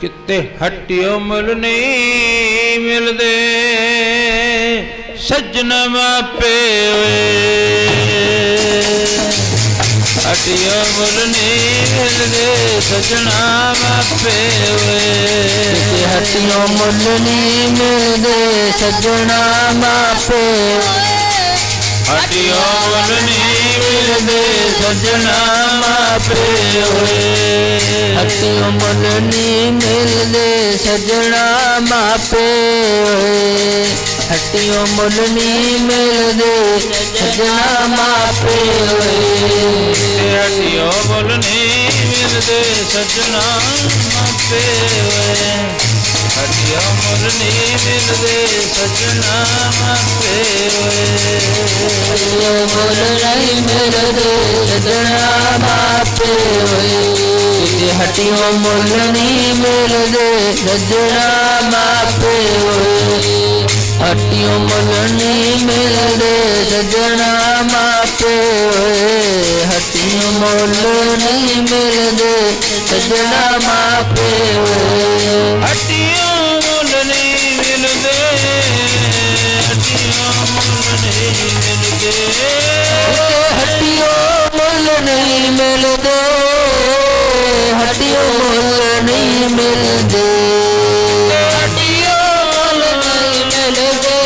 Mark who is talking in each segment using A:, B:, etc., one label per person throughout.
A: ਕਿਤੇ ਹਟਿਓ ਮੁੱਲ ਨਹੀਂ ਮਿਲਦੇ, ਸੱਜਣ ਮਾਪੇ ਓਏ। ਹਟਿਓ ਮੁੱਲ ਨਹੀਂ ਮਿਲਦੇ, ਸੱਜਣਾ ਮਾਪੇ ਓਏ।
B: ਤੇ ਮੁੱਲ ਨਹੀਂ ਮਿਲਦੇ, ਸੱਜਣਾ ਮਾਪੇ
A: ਹਟਿਓ ਮੁੱਲ ਨਹੀਂ ਮਿਲਦੇ ਸੱਜਣਾ ਮਾਪੇ ਹੋਏ
B: ਹੱਟੀਆਂ ਮੁੱਲ ਨਹੀਂ ਮਿਲਦੇ ਸੱਜਣਾ ਮਾਪੇ ਹੋਏ ਹੱਟੀਆਂ ਮੁੱਲ ਨਹੀਂ ਮਿਲਦੇ ਸੱਜਣਾ ਮਾਪੇ
A: ਹੋਏ ਹਟਿਓ ਮੁੱਲ ਨਹੀਂ ਮਿਲਦੇ ਸੱਜਣਾ ਮਾਪੇ ਹੋਏ ਹਟਿਓ ਮੁੱਲ ਨਹੀਂ ਮਿਲਦੇ, ਸੱਜਣਾ ਮਾਪੇ ਓਏ
B: ਹੱਟੀਆਂ ਮੁੱਲ ਨਹੀਂ ਮਿਲਦੇ, ਸਜਣਾ ਮਾਪੇ ਤੇ ਹੱਟੀਆਂ ਮੁੱਲ ਨਹੀਂ ਮਿਲਦੇ, ਸੱਜਣਾ ਮਾਪੇ ਹੱਟੀਆਂ ਮੁੱਲ ਨਹੀਂ ਮਿਲਦੇ, ਸੱਜਣਾ ਮਾਪੇ ਹੱਟੀਆਂ ਮੁੱਲ ਨਹੀਂ ਮਿਲਦੇ, ਸੱਜਣਾ ਮਾਪੇ
A: ਹਟਿਓ ਮਿਲਦੇ
B: ਹੱਟੀਆਂ ਮੁੱਲ ਨਹੀਂ ਮਿਲਦੇ। ਹੱਟੀਆਂ ਮੁੱਲ ਨਹੀਂ ਮਿਲਦੇ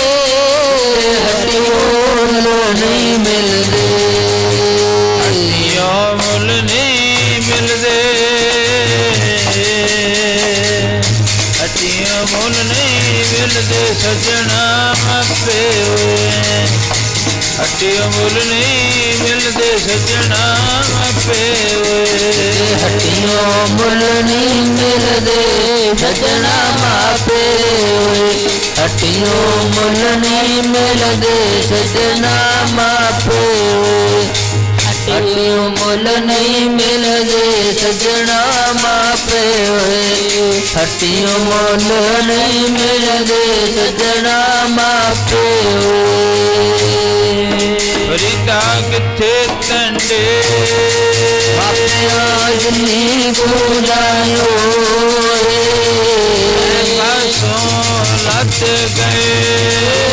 B: ਹੱਟੀਆਂ ਮੁੱਲ ਨਹੀਂ ਮਿਲਦੇ।
A: ਹਟਿਓ ਮੁੱਲ ਨਹੀਂ ਮਿਲਦੇ। ਹਟਿਓ ਮੁੱਲ ਨਹੀਂ ਮਿਲਦੇ ਸੱਜਣਾ ਮਾਪੇ ਓਏ ਹਟਿਓ ਮੁੱਲ ਨਹੀਂ ਮਿਲਦੇ ਸੱਜਣਾ ਮਾਪੇ
B: ਹੱਟੀਆਂ ਮੁੱਲ ਨਹੀਂ ਮਿਲਦੇ ਸੱਜਣਾ ਮਾਪੇ ਹੱਟੀਆਂ ਮੁੱਲ ਨਹੀਂ ਮਿਲਦੇ ਸੱਜਣਾ ਮਾਪੇ ਹੱਟੀਆਂ ਮੁੱਲ ਨਹੀਂ ਮਿਲਦੇ ਸੱਜਣਾ ਮਾਪੇ ਹੱਟੀਆਂ ਮੁੱਲ ਨਹੀਂ ਮਿਲਦੇ ਸੱਜਣਾ ਮਾਪੇ
A: ਫਰੀਦਾ ਕਿੱਥੇ ਟੰਡੇ
B: ਮਾਪਿਆਂ ਜਿਨੀ ਗੁਜਾਇਓ
A: ਪਾਸੋਂ ਲੱਤ ਗਏ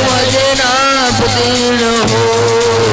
B: ਵਜਨਾ ਬਦੀਨ ਹੋਏ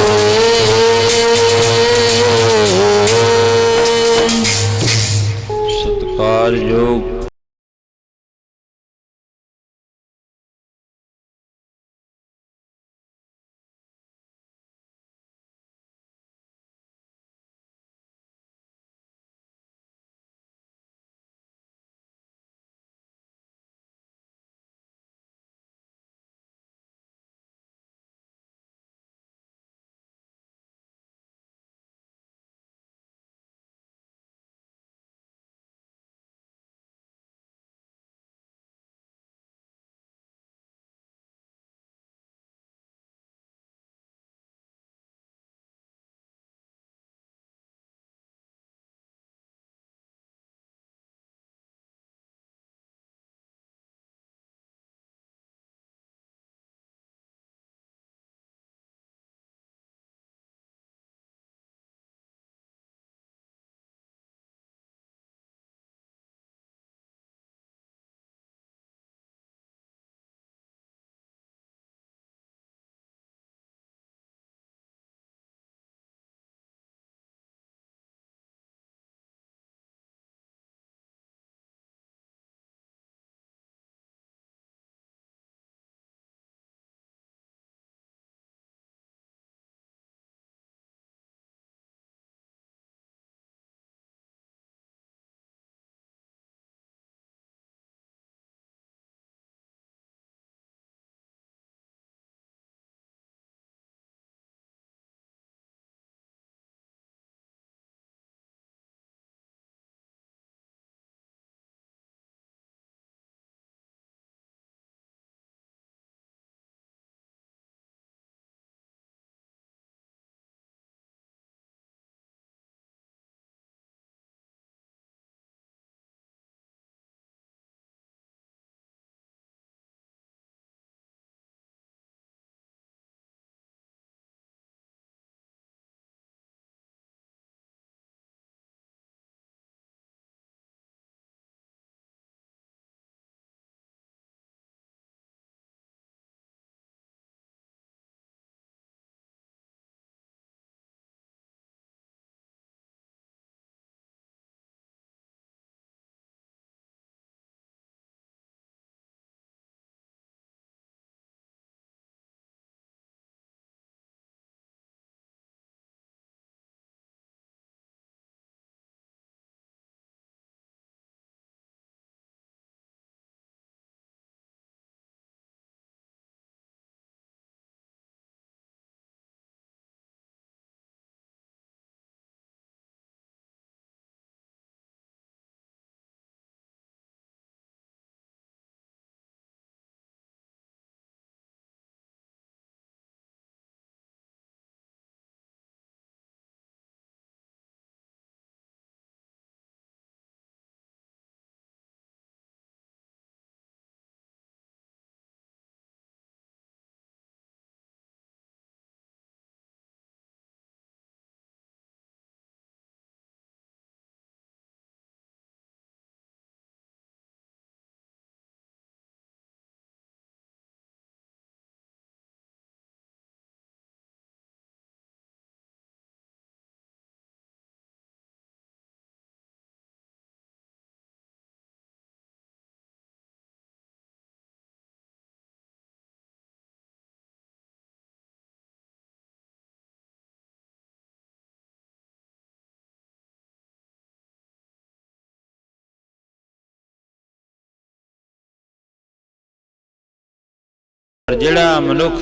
A: ਜਿਹੜਾ ਮਨੁੱਖ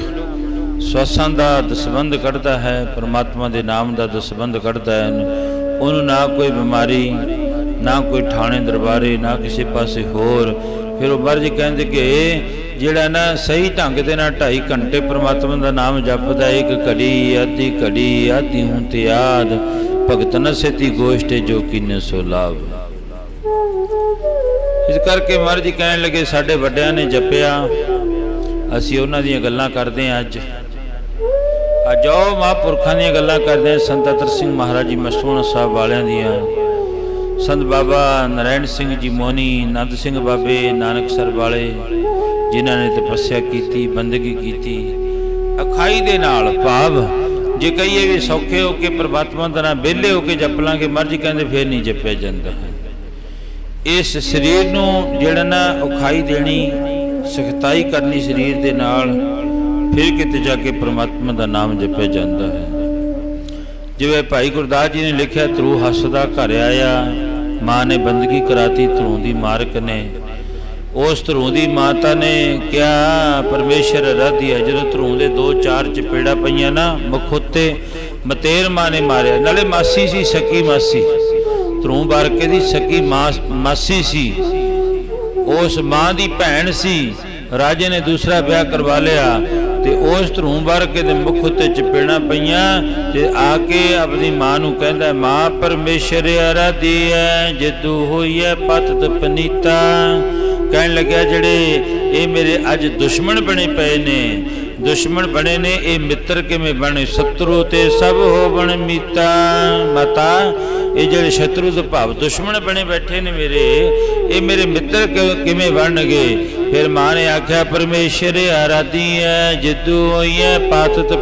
A: ਸਵਾਸਾਂ ਦਾ ਦਸਬੰਧ ਕੱਢਦਾ ਹੈ, ਪ੍ਰਮਾਤਮਾ ਦੇ ਨਾਮ ਦਾ ਦਸਬੰਧ ਕੱਢਦਾ ਹੈ, ਉਹਨੂੰ ਨਾ ਕੋਈ ਬਿਮਾਰੀ, ਨਾ ਕੋਈ ਥਾਣੇ, ਦਰਬਾਰੇ, ਨਾ ਕਿਸੇ ਪਾਸੇ ਹੋਰ, ਫਿਰ ਉਹ ਮਹਾਰਾਜ ਕਹਿੰਦੇ ਕਿ ਜਿਹੜਾ ਨਾ ਸਹੀ ਢੰਗ ਦੇ ਨਾਲ 2.5 ਘੰਟੇ ਪ੍ਰਮਾਤਮਾ ਦਾ ਨਾਮ ਜਪਦਾ, ਇੱਕ ਘੜੀ, ਅੱਧੀ ਘੜੀ ਆਧੀ ਹੁਣ ਤੇ ਆਦ, ਭਗਤ ਨਸੇਤੀ ਗੋਸ਼ਟੇ ਜੋ ਕਿਨੇ ਸੋ ਲਾਭ ਇਸ ਕਰਕੇ ਮਹਾਰਾਜ ਕਹਿਣ ਲੱਗੇ, ਸਾਡੇ ਵੱਡਿਆਂ ਨੇ ਜਪਿਆ ਅਸੀਂ ਉਹਨਾਂ ਦੀਆਂ ਗੱਲਾਂ ਕਰਦੇ ਹਾਂ ਅੱਜ। ਅੱਜ ਉਹ ਮਹਾਂਪੁਰਖਾਂ ਦੀਆਂ ਗੱਲਾਂ ਕਰਦੇ ਹਾਂ, ਸੰਤ ਅਤਰ ਸਿੰਘ ਮਹਾਰਾਜ ਜੀ, ਮਸਤੂਣਾ ਸਾਹਿਬ ਵਾਲਿਆਂ ਦੀਆਂ। ਸੰਤ ਬਾਬਾ ਨਰੈਣ ਸਿੰਘ ਜੀ ਮੋਨੀ ਨੰਦ ਸਿੰਘ ਬਾਬੇ ਨਾਨਕਸਰ ਵਾਲੇ, ਜਿਨ੍ਹਾਂ ਨੇ ਤਪੱਸਿਆ ਕੀਤੀ, ਬੰਦਗੀ ਕੀਤੀ। ਅਖਾਈ ਦੇ ਨਾਲ ਭਾਵ, ਜੇ ਕਹੀਏ ਵੀ ਸੌਖੇ ਹੋ ਕੇ ਪ੍ਰਮਾਤਮਾ ਦਾ ਨਾਮ ਵਿਹਲੇ ਹੋ ਕੇ ਜਪ ਲਾਂਗੇ, ਮਰਜ਼ੀ ਕਹਿੰਦੇ ਫੇਰ ਨਹੀਂ ਜਪਿਆ ਜਾਂਦਾ। ਇਸ ਸਰੀਰ ਨੂੰ ਜਿਹੜਾ ਨਾ ਉਖਾਈ ਦੇਣੀ ਸਖਤਾਈ ਕਰਨੀ ਸਰੀਰ ਦੇ ਨਾਲ, ਫਿਰ ਕਿਤੇ ਜਾ ਕੇ ਪ੍ਰਮਾਤਮਾ ਦਾ ਨਾਮ ਜਪਿਆ ਜਾਂਦਾ ਹੈ। ਜਿਵੇਂ ਭਾਈ ਗੁਰਦਾਸ ਜੀ ਨੇ ਲਿਖਿਆ ਤਰੂ ਹੱਸਦਾ ਘਰ ਆਇਆ, ਮਾਂ ਨੇ ਬੰਦਗੀ ਕਰਾਤੀ ਤਰੂ ਦੀ ਮਾਰਕ ਨੇ। ਉਸ ਤਰੂ ਦੀ ਮਾਤਾ ਨੇ ਕਿਹਾ, ਪਰਮੇਸ਼ਰ ਰਾਧਿਆ ਜਦੋਂ ਤਰੂ ਦੇ ਦੋ ਚਾਰ ਚਪੇੜਾ ਪਈਆਂ ਨਾ ਮੁਖ ਉੱਤੇ, ਮਤੇਰ ਮਾਂ ਨੇ ਮਾਰਿਆ। ਨਾਲੇ ਮਾਸੀ ਸੀ, ਸਕੀ ਮਾਸੀ। ਧਰੂ ਬਾਰਕੇ ਦੀ ਸਕੀ ਮਾਸ- ਮਾਸੀ ਸੀ। ਉਸ ਮਾਂ ਦੀ ਭੈਣ ਸੀ, ਰਾਜੇ ਨੇ ਦੂਸਰਾ ਵਿਆਹ ਕਰਵਾ ਲਿਆ ਤੇ ਉਸ ਧਰੂ ਬਾਰਕੇ ਦੇ ਮੁਖ ਉੱਤੇ ਚਪੇੜਾਂ ਪਈਆਂ ਤੇ ਆ ਕੇ ਆਪਣੀ ਮਾਂ ਨੂੰ ਕਹਿੰਦਾ, ਮਾਂ, ਪਰਮੇਸ਼ਰ ਆਰਾਧੀ ਹੈ ਜਿੱਦੂ ਹੋਈ ਹੈ ਪਤਤ ਪਨੀਤਾ। ਕਹਿਣ ਲੱਗਿਆ, ਜਿਹੜੇ ਇਹ ਮੇਰੇ ਅੱਜ ਦੁਸ਼ਮਣ ਬਣੇ ਪਏ ਨੇ, ਦੁਸ਼ਮਣ ਬਣੇ ਨੇ, ਇਹ ਮਿੱਤਰ ਕਿਵੇਂ ਬਣੇ? ਸ਼ਤਰੂ ਤੇ ਸਭ ਹੋਵਣ ਮੀਤਾ। ਮਾਤਾ ਇਹ ਜਿਹੜੇ ਸ਼ਤਰੂ ਦੇ ਭਾਵ ਦੁਸ਼ਮਣ ਬਣੇ ਬੈਠੇ ਨੇ ਮੇਰੇ, ਇਹ ਮੇਰੇ ਮਿੱਤਰ ਕਿ- ਕਿਵੇਂ ਬਣਨਗੇ? ਫਿਰ ਮਾਂ ਨੇ ਆਖਿਆ, ਪਰਮੇਸ਼ਰ ਆਰਾਧੀ ਹੈ, ਜਿੱਦੂ ਹੋਈ ਹੈ ਪਾਤਤ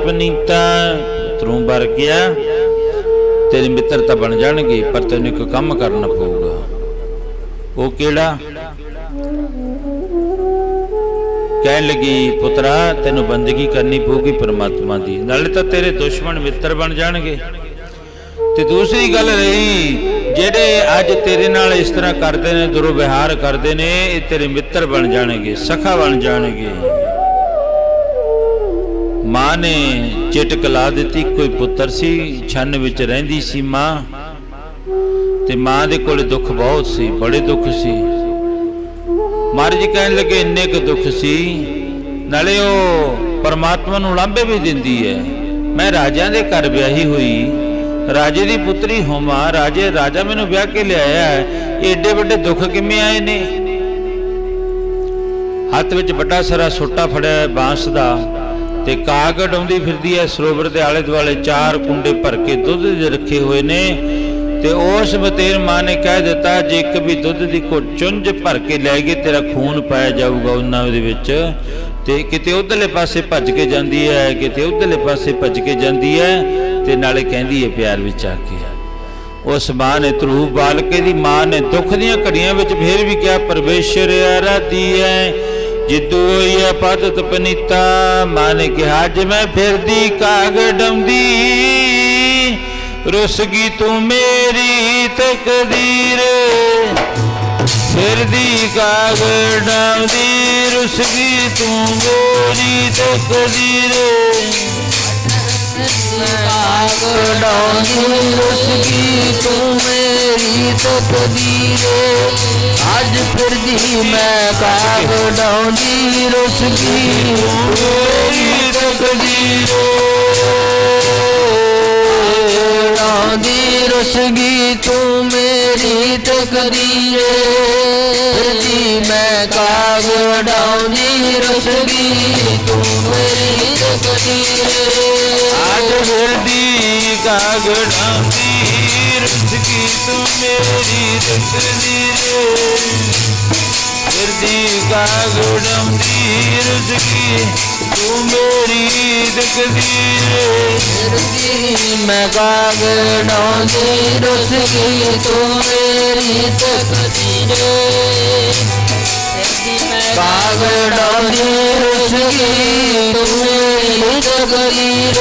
A: ਤਰੂ ਵਰ ਗਿਆ। ਤੇਰੇ ਮਿੱਤਰ ਤਾਂ ਬਣ ਜਾਣਗੇ, ਪਰ ਤੈਨੂੰ ਇੱਕ ਕੰਮ ਕਰਨਾ ਪਊਗਾ। ਉਹ ਕਿਹੜਾ? ਕਹਿਣ ਲੱਗੀ, ਪੁੱਤਰਾ, ਤੈਨੂੰ ਬੰਦਗੀ ਕਰਨੀ ਪਊਗੀ ਪਰਮਾਤਮਾ ਦੀ, ਨਾਲੇ ਤਾਂ ਤੇਰੇ ਦੁਸ਼ਮਣ ਮਿੱਤਰ ਬਣ ਜਾਣਗੇ। ਤੇ ਦੂਸਰੀ ਗੱਲ ਰਹੀ, ਜਿਹੜੇ ਅੱਜ ਤੇਰੇ ਨਾਲ ਇਸ ਤਰ੍ਹਾਂ ਕਰਦੇ ਨੇ, ਦੁਰਵਿਹਾਰ ਕਰਦੇ ਨੇ, ਇਹ ਤੇਰੇ ਮਿੱਤਰ ਬਣ ਜਾਣਗੇ, ਸਖਾ ਬਣ ਜਾਣਗੇ। ਮਾਂ ਨੇ ਚਿਟਕ ਲਾ ਦਿੱਤੀ, ਕੋਈ ਪੁੱਤਰ ਸੀ, ਛੰਨ ਵਿੱਚ ਰਹਿੰਦੀ ਸੀ ਮਾਂ। ਤੇ ਮਾਂ ਦੇ ਕੋਲ ਦੁੱਖ ਬਹੁਤ ਸੀ, ਬੜੇ ਦੁੱਖ ਸੀ। ਮਹਾਰਾਜ ਕਹਿਣ ਲੱਗੇ, ਇੰਨੇ ਕੁ ਦੁੱਖ ਸੀ, ਨਾਲੇ ਉਹ ਪਰਮਾਤਮਾ ਨੂੰ ਲਾਂਭੇ ਵੀ ਦਿੰਦੀ ਹੈ। ਮੈਂ ਰਾਜਿਆਂ ਦੇ ਘਰ ਵਿਆਹੀ ਹੋਈ ਰਾਜੇ ਦੀ ਪੁੱਤਰੀ ਹੋਵਾਂ ਰਾਜੇ, ਰਾਜਾ ਮੈਨੂੰ ਵਿਆਹ ਕੇ ਲਿਆਇਆ ਹੈ। ਏਡੇ ਵੱਡੇ ਦੁੱਖ ਕਿਵੇਂ ਆਏ ਨੇ? ਹੱਥ ਵਿੱਚ ਵੱਡਾ ਸਾਰਾ ਸੋਟਾ ਫੜਿਆ ਹੈ ਬਾਂਸ ਦਾ ਤੇ ਕਾਗ ਡਾਉਂਦੀ ਫਿਰਦੀ ਹੈ। ਸਰੋਵਰ ਦੇ ਆਲੇ ਦੁਆਲੇ ਚਾਰ ਕੁੰਡੇ ਭਰ ਕੇ ਦੁੱਧ ਦੇ ਰੱਖੇ ਹੋਏ ਨੇ ਤੇ ਉਸ ਬਤੇਰ ਮਾਂ ਨੇ ਕਹਿ ਦਿੱਤਾ, ਜੇ ਇੱਕ ਵੀ ਦੁੱਧ ਦੀ ਕੋ ਚੁੰਝ ਭਰ ਕੇ ਲੈ ਗਏ, ਤੇਰਾ ਖੂਨ ਪਾਇਆ ਜਾਊਗਾ ਉਹਨਾਂ ਦੇ ਵਿੱਚ। ਤੇ ਕਿਤੇ ਉਧਰਲੇ ਪਾਸੇ ਭੱਜ ਕੇ ਜਾਂਦੀ ਹੈ, ਕਿਤੇ ਉਧਰਲੇ ਪਾਸੇ ਭੱਜ ਕੇ ਜਾਂਦੀ ਹੈ। ਤੇ ਨਾਲੇ ਕਹਿੰਦੀ ਹੈ ਪਿਆਰ ਵਿੱਚ ਆ ਕੇ। ਉਸ ਮਾਂ ਨੇ ਧਰੂ ਬਾਲਕੇ ਦੀ ਮਾਂ ਨੇ ਦੁੱਖ ਦੀਆਂ ਘੜੀਆਂ ਵਿੱਚ ਫੇਰ ਵੀ ਕਿਹਾ, ਪਰਮੇਸ਼ਰ ਆਰਾਧੀ ਹੈ ਜਿੱਦੂ ਹੋਈ ਹੈ ਪਤਤ ਪਨੀਤਾ। ਮਾਂ ਨੇ ਕਿਹਾ, ਅੱਜ ਮੈਂ ਫਿਰਦੀ ਕਾਗੜੰਦੀ ਰੁੱਸ ਗਈ ਤੂੰ ਮੇਰੀ ਤਕਦੀਰ। ਫਿਰਦੀ ਕਾਗੜਾਂ ਦੀ ਰੁੱਸ ਗਈ ਤੂੰ ਮੇਰੀ ਤਕਦੀਰ।
B: ਕਾਗੜਾਂ ਰੁਸਗੀ ਤੂੰ ਮੇਰੀ ਤਕਦੀਰ ਅੱਜ ਫਿਰਦੀ ਮੈਂ ਕਾਗੜਾਂ ਦੀ ਰੁਸਗੀ
A: ਮੇਰੀ ਤਕਦੀਰ
B: ਕਾਗੜਾਂ ਦੀ ਰੁਸਗੀ ਤੂੰ ਮੇਰੀ ਤਕਦੀਰ ਫਿਰਦੀ ਮੈਂ ਕਾਗੜਾਂ ਦੀ ਰੁਸਗੀ ਤੂੰ ਮੇਰੀ ਤਕਦੀਰ
A: ਅੱਜ ਫਿਰਦੀ ਕਾਗੜਾਂ ਦੀ ਰੁਸਕੀ ਤੂੰ ਮੇਰੀ ਤਕਦੀਰ ਫਿਰਦੀ ਕਾਗੜਾਂ ਦੀ ਰੁਸਕੀ ਤੂੰ ਮੇਰੀ ਤਕਦੀਰ
B: ਫਿਰਦੀ ਮੈਂ ਕਾਗੜਾਂ ਦੀ ਰੁਸਗੀ ਤੂੰ ਮੇਰੀ ਤਕਦੀਰ ਰੇ। ਮੈਂ ਕਾਗੜਾਂ ਦੀ ਰੁਸਗੀ ਤੂੰ ਮੇਰੀ ਤਕਦੀਰ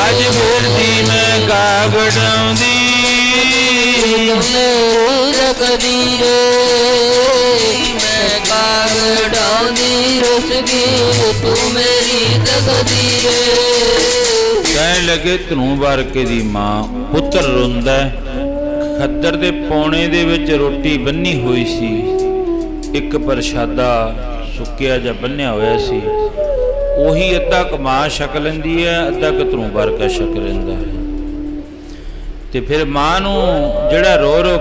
A: ਅੱਜ ਫਿਰਦੀ ਮੈਂ ਕਾਗੜਾਂ ਦੀ
B: ਤੂੰ ਮੇਰੀ ਤਕਦੀਰ ਮੈਂ ਕਾਗੜਾਂ ਡਾਉਂਦੀ ਰੁੱਸ
A: ਕਹਿਣ ਲੱਗੇ ਧਨੂ ਵਰਕੇ ਦੀ ਮਾਂ ਪੁੱਤਰ ਰੋਂਦਾ ਹੈ। ਖੱਦਰ ਦੇ ਪੌਣੇ ਦੇ ਵਿੱਚ ਰੋਟੀ ਬੰਨੀ ਹੋਈ ਸੀ ਇੱਕ ਪ੍ਰਸ਼ਾਦਾ ਸੁੱਕਿਆ ਜਾਂ ਬੰਨਿਆ ਹੋਇਆ ਸੀ, ਉਹੀ ਅੱਧਾ ਕਮਾ ਛਕ ਲੈਂਦੀ ਹੈ, ਅੱਧਾ ਕੁ ਧਨੂ ਵਾਰਕਾ ਛਕ ਲੈਂਦਾ ਹੈ। ਤੇ ਫਿਰ ਮਾਂ ਨੂੰ ਜਿਹੜਾ ਰੋ ਰੋ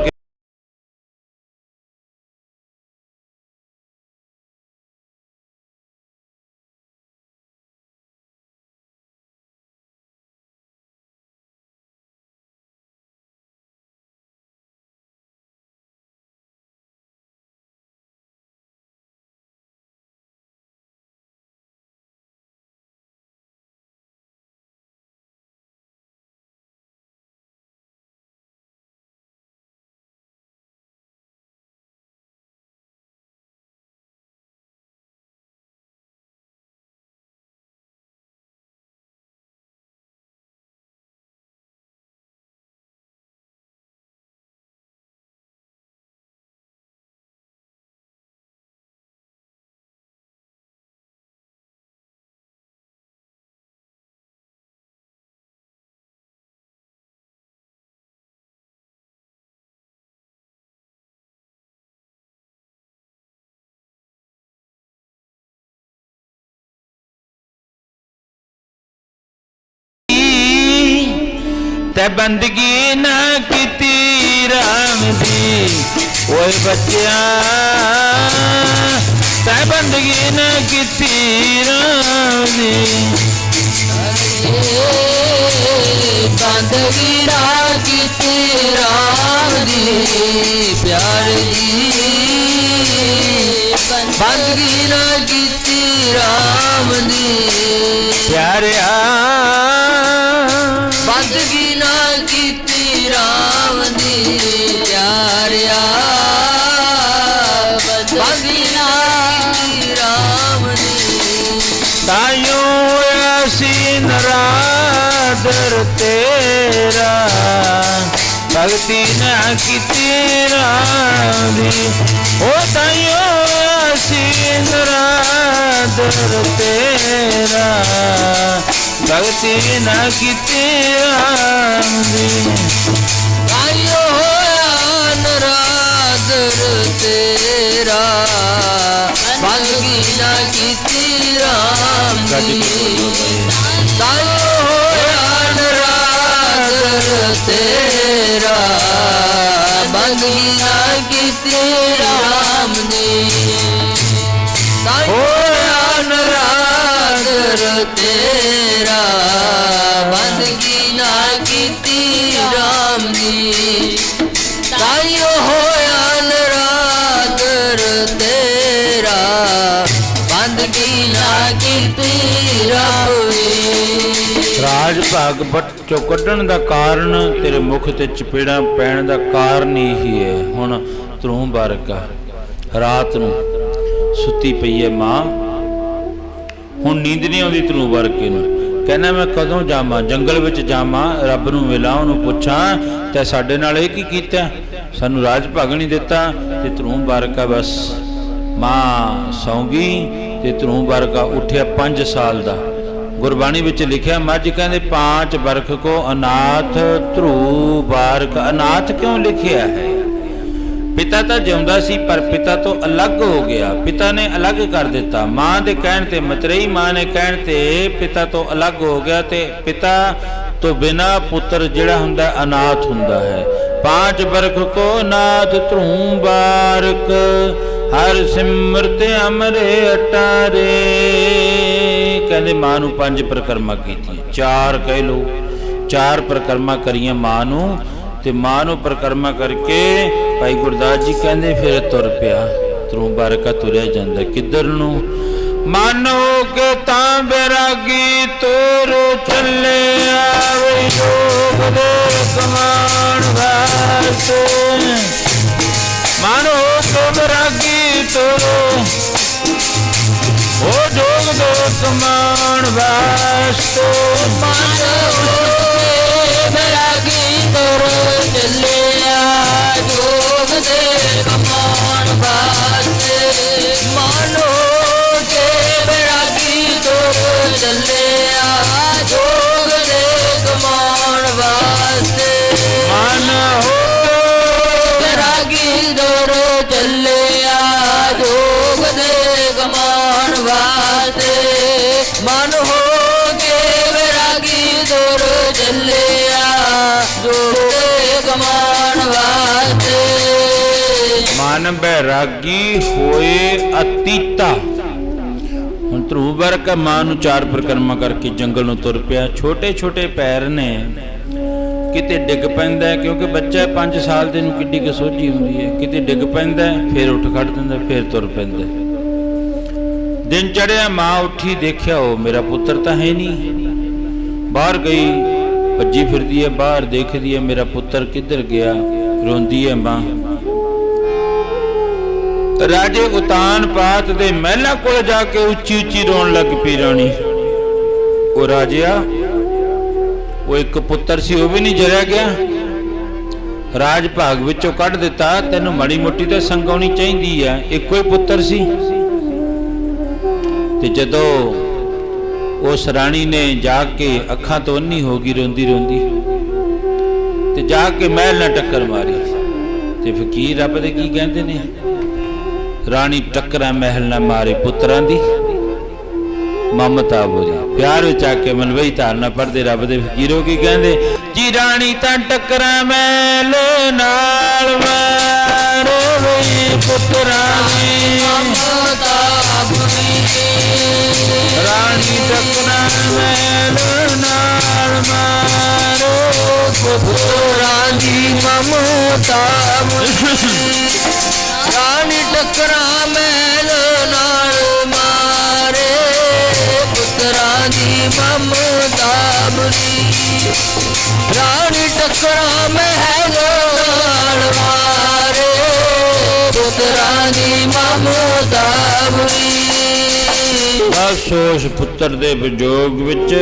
A: ਤੈ ਬੰਦਗੀ ਨਾ ਕੀਤੀ ਰਾਮ ਦੀ। ਓਏ ਬੱਚਿਆ ਤੈ ਬੰਦਗੀ ਨਾ ਕੀਤੀ ਰਾਮ ਦੀ।
B: ਬੰਦਗੀ ਨਾ ਕੀਤੀ ਰਾਮ ਦੀ ਪਿਆਰ ਦੀ। ਬੰਦਗੀ ਨਾ ਕੀਤੀ ਰਾਮ ਦੀ।
A: ਪਿਆਰਿਆ ਭਗਤੀ ਨਾ ਕੀਤੀ ਰਾਮ ਦੀ ਓ ਤਾਇਓ ਅਸੀਂ ਨਰਾਦਰ ਤੇਰਾ। ਭਗਤੀ ਨਾ ਕੀਤੀ ਰਾਮ ਦੀ
B: ਆਇਓ ਹੋਇਆ ਨਰਾਦਰ ਤੇਰਾ। ਬੰਦਗੀ ਨਾ ਕੀਤੀ ਰਾਮ
A: ਗੱਜ
B: ਤੇਰਾ ਬੰਦਗੀ ਨਾ ਕੀਤੀ ਰਾਮ ਤਾਇਓ ਹੋਇਆ ਨਰਾਦਰ ਤੇਰਾ।
A: ਭਾਗ ਬਟ ਚੋਂ ਕੱਢਣ ਦਾ ਕਾਰਨ ਤੇਰੇ ਮੁਖ ਤੇ ਚਪੇੜਾਂ ਪੈਣ ਦਾ ਕਾਰਨ ਹੀ ਹੈ ਹੁਣ ਤੂੰ ਬਾਰਕਾ ਰਾਤ ਨੂੰ ਸੁੱਤੀ ਪਈ ਹੈ ਮਾਂ। ਹੁਣ ਨੀਂਦ ਨਹੀਂ ਆਉਂਦੀ ਤੈਨੂੰ ਵਰਕੇ ਨੂੰ। ਕਹਿੰਦਾ ਮੈਂ ਕਦੋਂ ਜਾਵਾਂ? ਜੰਗਲ ਵਿੱਚ ਜਾਵਾਂ? ਰੱਬ ਨੂੰ ਮਿਲਾਂ, ਉਹਨੂੰ ਪੁੱਛਾਂ, ਤੇ ਸਾਡੇ ਨਾਲ ਇਹ ਕੀ ਕੀਤਾ? ਸਾਨੂੰ ਰਾਜ ਭਾਗ ਨਹੀਂ ਦਿੱਤਾ, ਤੇ ਤਰੂ ਬਾਰਕਾ ਬਸ ਮਾਂ ਸੌਂਗੀ ਤੇ ਤੂੰ ਬਾਰਕਾ ਉੱਠਿਆ 5 ਸਾਲ ਦਾ। ਗੁਰਬਾਣੀ ਵਿੱਚ ਲਿਖਿਆ, ਮੱਝ ਕਹਿੰਦੇ, ਪਾਂਚ ਬਰਖ ਕੋ ਅਨਾਥ ਧਰੂ ਬਾਰਕ ਅਨਾਥ ਕਿਉਂ ਲਿਖਿਆ ਹੈ? ਪਿਤਾ ਤਾਂ ਜਿਉਂਦਾ ਸੀ, ਪਰ ਪਿਤਾ ਤੋਂ ਅਲੱਗ ਹੋ ਗਿਆ। ਪਿਤਾ ਨੇ ਅਲੱਗ ਕਰ ਦਿੱਤਾ। ਮਾਂ ਦੇ ਕਹਿਣ ਤੇ ਮਤਰੇਈ ਮਾਂ ਨੇ ਕਹਿਣ ਤੇ ਪਿਤਾ ਤੋਂ ਅਲੱਗ ਹੋ ਗਿਆ ਤੇ ਪਿਤਾ ਤੋਂ ਬਿਨਾ ਪੁੱਤਰ ਜਿਹੜਾ ਹੁੰਦਾ, ਅਨਾਥ ਹੁੰਦਾ ਹੈ। ਪਾਂਚ ਬਰਖ ਕੋ ਨਾਥ ਧਰੂ ਬਾਰਕ ਹਰ ਸਿਮਰਤ ਅਮਰੇ ਅਟਾਰੇ। ਕਹਿੰਦੇ ਮਾਂ ਨੂੰ ਪੰਜ ਪ੍ਰਕਰਮਾ ਕੀਤੀ ਚਾਰ ਕਹਿ ਲੋ ਚਾਰ ਪ੍ਰਕਰਮਾ ਕਰੀਆਂ ਮਾਂ ਨੂੰ ਤੇ ਮਾਂ ਨੂੰ ਪ੍ਰਕਰਮਾ ਕਰਕੇ ਭਾਈ ਗੁਰਦਾਸ ਜੀ ਕਹਿੰਦੇ ਫਿਰ ਤੁਰ ਪਿਆ। ਤਰੂ ਬਾਰਕਾ ਤੁਰਿਆ ਜਾਂਦਾ ਕਿੱਧਰ ਨੂੰ? ਮਾਨੋ ਕੇ ਤਾਂ ਬੈਰਾਗੀ ਤੁਰ ਚੱਲੇ ਆਵੇ ਯੋਗ ਦੇ ਕਮਾਣ ਵਾਸਤੇ। ਮਾਨੋ ਕੇ ਬੈਰਾਗੀ ਤੁਰ ਉਹ ਜੋਗ ਦੇ ਕਮਾਣ ਵਾਸਤੇ
B: ਮਾਨੋ ਬਰਾਗੀ ਕਰੋ ਚੱਲਿਆ। ਜੋਗ ਦੇ ਕਮਾਨ ਵਾਸਤੇ। ਮਾਨੋ ਕੇ ਬਰਾਗੀ ਤੋਰ ਚੱਲਿਆ। ਜੋਗ ਦੇ ਕਮਾਨ ਵਾਸਤੇ।
A: ਮਨ
B: ਬਰਾਗੀ ਤੋਰ ਚੱਲਿਆ। ਮਨ ਬੈਰਾਗੀ
A: ਹੋਏ ਅਤੀਤਾ। ਹੁਣ ਧਰੂਵ ਵਰਗ ਮਾਂ ਨੂੰ ਚਾਰ ਪ੍ਰਕਰਮਾ ਕਰਕੇ ਜੰਗਲ ਨੂੰ ਤੁਰ ਪਿਆ। ਛੋਟੇ ਛੋਟੇ ਪੈਰ ਨੇ, ਕਿਤੇ ਡਿੱਗ ਪੈਂਦਾ ਕਿਉਂਕਿ ਬੱਚਾ 5 ਸਾਲ ਦੇ ਨੂੰ ਕਿੱਡੀ ਕੁ ਸੋਝੀ ਹੁੰਦੀ ਹੈ। ਕਿਤੇ ਡਿੱਗ ਪੈਂਦਾ ਫਿਰ ਉੱਠ ਖੜ ਦਿੰਦਾ ਫਿਰ ਤੁਰ ਪੈਂਦਾ ਦਿਨ ਚੜਿਆ ਮਾਂ ਉੱਠੀ, ਦੇਖਿਆ, ਉਹ ਮੇਰਾ ਪੁੱਤਰ ਤਾਂ ਹੈ ਨਹੀਂ। ਬਾਹਰ ਗਈ, ਭੱਜੀ ਫਿਰਦੀ ਹੈ, ਬਾਹਰ ਦੇਖਦੀ ਹੈ, ਮੇਰਾ ਪੁੱਤਰ ਕਿੱਧਰ ਗਿਆ? ਰੋਂਦੀ ਹੈ ਮਾਂ ਰਾਜੇ ਉਤਾਨ ਪਾਤ ਦੇ ਮਹਿਲਾ ਕੋਲ ਜਾ ਕੇ ਉੱਚੀ ਉੱਚੀ ਰੋਣ ਲੱਗ ਪਈ ਰਾਣੀ। ਉਹ ਰਾਜਿਆ, ਉਹ ਇੱਕ ਪੁੱਤਰ ਸੀ, ਉਹ ਵੀ ਨਹੀਂ ਜਰਿਆ ਗਿਆ। ਰਾਜ ਭਾਗ ਵਿੱਚੋਂ ਕੱਢ ਦਿੱਤਾ, ਤੈਨੂੰ ਮੜੀ ਮੋਟੀ ਤਾਂ ਸੰਗਾਉਣੀ ਚਾਹੀਦੀ ਆ, ਇੱਕੋ ਹੀ ਪੁੱਤਰ ਸੀ। ਤੇ ਜਦੋਂ ਉਸ ਰਾਣੀ ਨੇ ਜਾ ਕੇ ਅੱਖਾਂ ਤੋਂ ਅੰਨੀ ਹੋ ਗਈ ਰੋਂਦੀ ਰੋਂਦੀ, ਤੇ ਜਾ ਕੇ ਮਹਿਲ ਨਾਲ ਟੱਕਰ ਮਾਰੀ। ਤੇ ਫਕੀਰ ਰੱਬ ਦੇ ਕੀ ਕਹਿੰਦੇ ਨੇ? ਰਾਣੀ ਟੱਕਰਾਂ ਮਹਿਲ ਨਾ ਮਾਰੇ ਪੁੱਤਰਾਂ ਦੀ। ਮਮਤਾ ਬੋਲੀ ਪਿਆਰ ਵਿੱਚ ਆ ਕੇ ਮਨਵਈ ਧਾਰਨਾ ਪੜਦੇ ਰੱਬ ਦੇ ਫਕੀਰੋ ਕੀ ਕਹਿੰਦੇ, ਜੀ ਰਾਣੀ ਤਾਂ ਟੱਕਰਾਂ ਮਹਿਲ ਨਾਲ ਮਾਰੇ ਵੇ ਪੁੱਤਰਾਂ ਦੀ।
B: ਮਮਤਾ ਬੁਰੀ
A: ਰਾਣੀ ਟੱਕਰਾਂ ਮਹਿਲ ਨਾਲ ਮਾਰੇ
B: ਪੁੱਤਰਾਂ ਦੀ ਮਮਤਾ ਬੁਰੀ ਰਾਣੀ ਟੱਕਰਾਂ ਮਹਿਲ ਨਾਲ ਮਾਰੇ ਪੁੱਤਰਾਂ ਦੀ ਮਮਤਾ ਬੁਰੀ ਰਾਣੀ ਟੱਕਰਾਂ ਮਹਿਲ ਨਾਲ ਮਾਰੇ ਪੁੱਤਰਾਂ ਦੀ ਮਮਤਾ ਬੁਰੀ
A: ਅਸੋਸ ਪੁੱਤਰ ਦੇ ਵਿਜੋਗ ਵਿੱਚ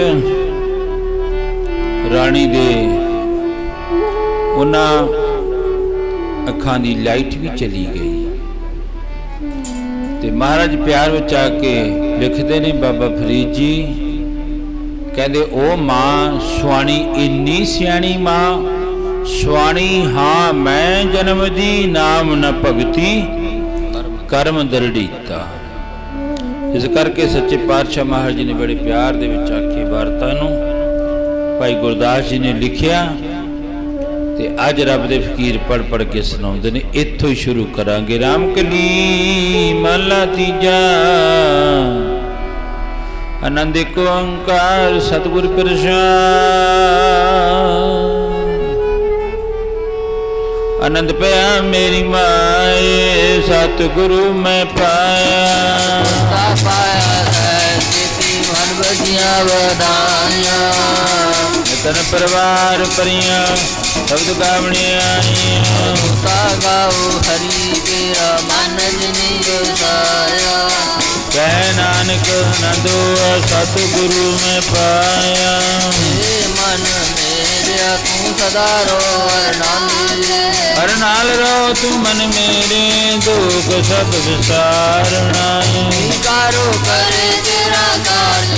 A: ਰਾਣੀ ਦੇ ਉਹਨਾਂ ਅੱਖਾਂ ਦੀ ਲਾਈਟ ਵੀ ਚਲੀ ਗਈ। ਤੇ ਮਹਾਰਾਜ ਪਿਆਰ ਵਿੱਚ ਆ ਕੇ ਲਿਖਦੇ ਨੇ, ਬਾਬਾ ਫਰੀਦ ਜੀ, ਕਹਿੰਦੇ ਉਹ ਮਾਂ, ਸੁਆਣੀ ਇੰਨੀ ਸਿਆਣੀ ਮਾਂ, ਸੁਆਣੀ ਹਾਂ, ਮੈਂ ਜਨਮ ਦੀ ਨਾਮ ਨ ਭਗਤੀ, ਕਰਮ ਦਰੜੀਤਾ। ਇਸ ਕਰਕੇ ਸੱਚੇ ਪਾਤਸ਼ਾਹ ਮਹਾਰਾਜ ਜੀ ਨੇ ਬੜੇ ਪਿਆਰ ਦੇ ਵਿੱਚ ਆਖੀ ਵਾਰਤਾ ਨੂੰ। ਭਾਈ ਗੁਰਦਾਸ ਜੀ ਨੇ ਲਿਖਿਆ ਤੇ ਅੱਜ ਰੱਬ ਦੇ ਫਕੀਰ ਪੜ ਪੜ ਕੇ ਸੁਣਾਉਂਦੇ ਨੇ, ਇੱਥੋਂ ਹੀ ਸ਼ੁਰੂ ਕਰਾਂਗੇ। ਰਾਮ ਕਲੀ ਮਹਲਾ ਤੀਜਾ ਆਨੰਦ ਏਕ ਓੰਕਾਰ, ਸਤਿਗੁਰ ਪ੍ਰਸਾਦ। ਆਨੰਦ ਪਿਆ ਮੇਰੀ ਮਾਏ, ਸਤਿਗੁਰੂ ਮੈਂ ਪਾਇਆ।
B: ਤਾ ਪਾਇਆ ਹੈ ਕੀਤੀ ਮਨ ਬਜੀਆਂ ਵਦਾਈਆਂ
A: ਤਨ ਪਰਿਵਾਰ ਪਰੀਆਂ ਸ਼ਬਦ ਗਾਵਣੀਆਂ ਆਈਆਂ।
B: ਤਾ ਗਾਉ ਹਰੀ ਤੇਰਾ ਮਨ ਜਨੀ ਰਸਾਇਆ
A: ਕਹਿ ਨਾਨਕ ਨੰਦੋ ਸਤਿਗੁਰੂ ਮੈਂ ਪਾਇਆ।
B: ਏ ਮਨ ਮੇਰਿਆ ਤੂੰ ਸਦਾ ਰੋ ਅਰਨਾਨੀ
A: ਹਰ ਨਾਲ ਰੋ ਤੂੰ ਮਨ ਮੇਰੇ ਦੁਖ ਸਭ ਵਿਸਾਰਣਾ
B: ਕਾਰੋ ਕਰੇ ਤੇਰਾ ਕਾਰਜ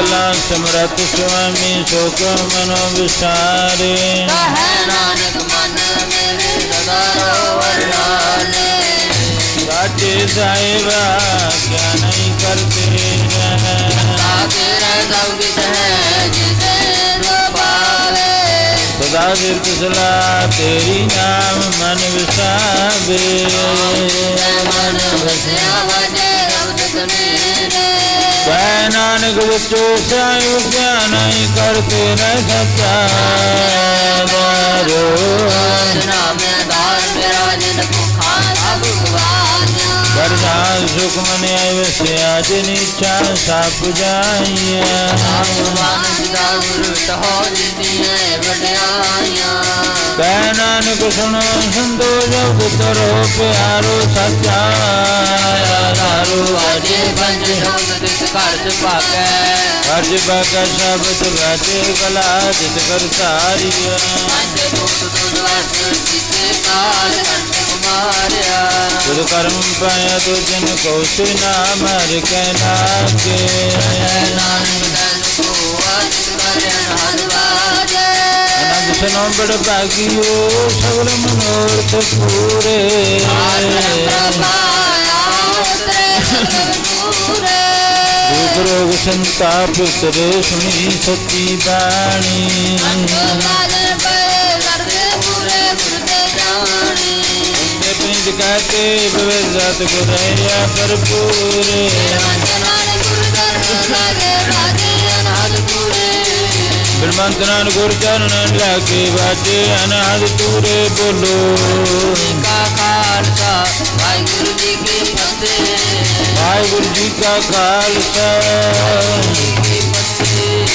A: ਗਲਾ ਸਮਰਤ ਸੁਆਮੀ ਸੋਕ ਮਨੋ ਵਿਸਾਰੇ।
B: ਕਹੈ ਨਾਨਕ ਮਨ ਮੇਰੇ ਸਦਾ ਰੋ ਅਰਨਾਨੀ
A: ਸਾਚੇ ਸਾਹਿਬਾ ਕਿਆ ਨਹੀਂ ਕਰਤੇ ਰਹਿ
B: ਤੇਰਾ ਸਭ ਕਿਛ ਹੈ ਜਿਤੇ ਰਬਾਵੇ
A: ਸਦਾ ਸਿਰਤ ਸਲਾ ਤੇਰੀ ਨਾਮ ਮਨ ਵਿਸਾਵੇ
B: ਮਨ ਵਸਿਆ ਵਜੇ
A: ਕਹਿ ਨਾਨਕ ਵਿੱਚੋ ਸਾਹਿਬ ਕਿਆ ਨਹੀਂ ਕਰਤੇ ਰਹਿ ਸੱਚਾ ਦਾਰੋ
B: ਨਾਮ
A: ਰਾਜ ਸੁਖ ਮਨ ਆਇ ਸਭ ਜਾਈਐ
B: ਭਗਵਾਨ ਪਿਤਾ ਗੁਰੂ ਤਹੋ ਜਿਨੀਐ ਵਡਿਆਈਆਂ
A: ਕਹਿ ਨਾਨਕ ਸੁਣੋ ਸੰਤੋ ਜਬ ਤਰੋ ਪਿਆਰੋ ਸੱਚਾ
B: ਤਾਰੂ ਅਜੇ ਬੰਜ ਸ਼ਬਦ ਦਿਸ ਘਰ ਚ ਭਾਗੈ
A: ਅਜ ਬਾਕਾ ਸ਼ਬਦ ਗਾਜੇ ਗਲਾ ਜਿਤ ਕਰ ਸਾਰੀਆ
B: ਪੰਜ ਦੂਤ ਦੁਦ ਵਸ ਜਿਤੇ ਕਾਲ ਕੁਮਾਰਿਆ
A: ਤੁਧ ਕਰਮ ਪਾਇਆ ਤੋ ਜਨ ਕੋ ਤੇ ਨਾਮ ਹਰਿ ਕੈ ਲਾਗੇ
B: ਨਾਨਕ ਦਨ ਕੋ ਅਜ ਕਰਿਆ ਹਰ ਵਾਜੇ।
A: ਅਨੰਦ ਸੁਨੋ ਬੜ ਭਾਗਿਓ ਸਗਲ ਮਨੋਰਥ ਪੂਰੇ। ਦੁਖ ਰੋਗ ਸੰਤਾਪ ਉਤਰੇ ਸੁਣੀ ਸੱਚੀ ਬਾਣੀ। ਤੇ ਪਿੰਡ ਕਾਤੇ ਬਵੇ ਸਤ ਗੁਰਿਆ ਭਰਪੂਰੇ। ਬਿਰਮੰਤ ਨਾਨ ਗੁਰ ਚਰਨ ਲਾਗੇ ਵਾਜੇ, ਅਨਾਦ ਤੂਰੇ ਬੋਲੋ।
B: ਵਾਹਿਗੁਰੂ ਜੀ ਕੀ ਫਤਿਹ
A: ਵਾਹਿਗੁਰੂ ਜੀ ਕਾ ਖਾਲਸਾ।
B: ਕੀ ਫਤਿਹ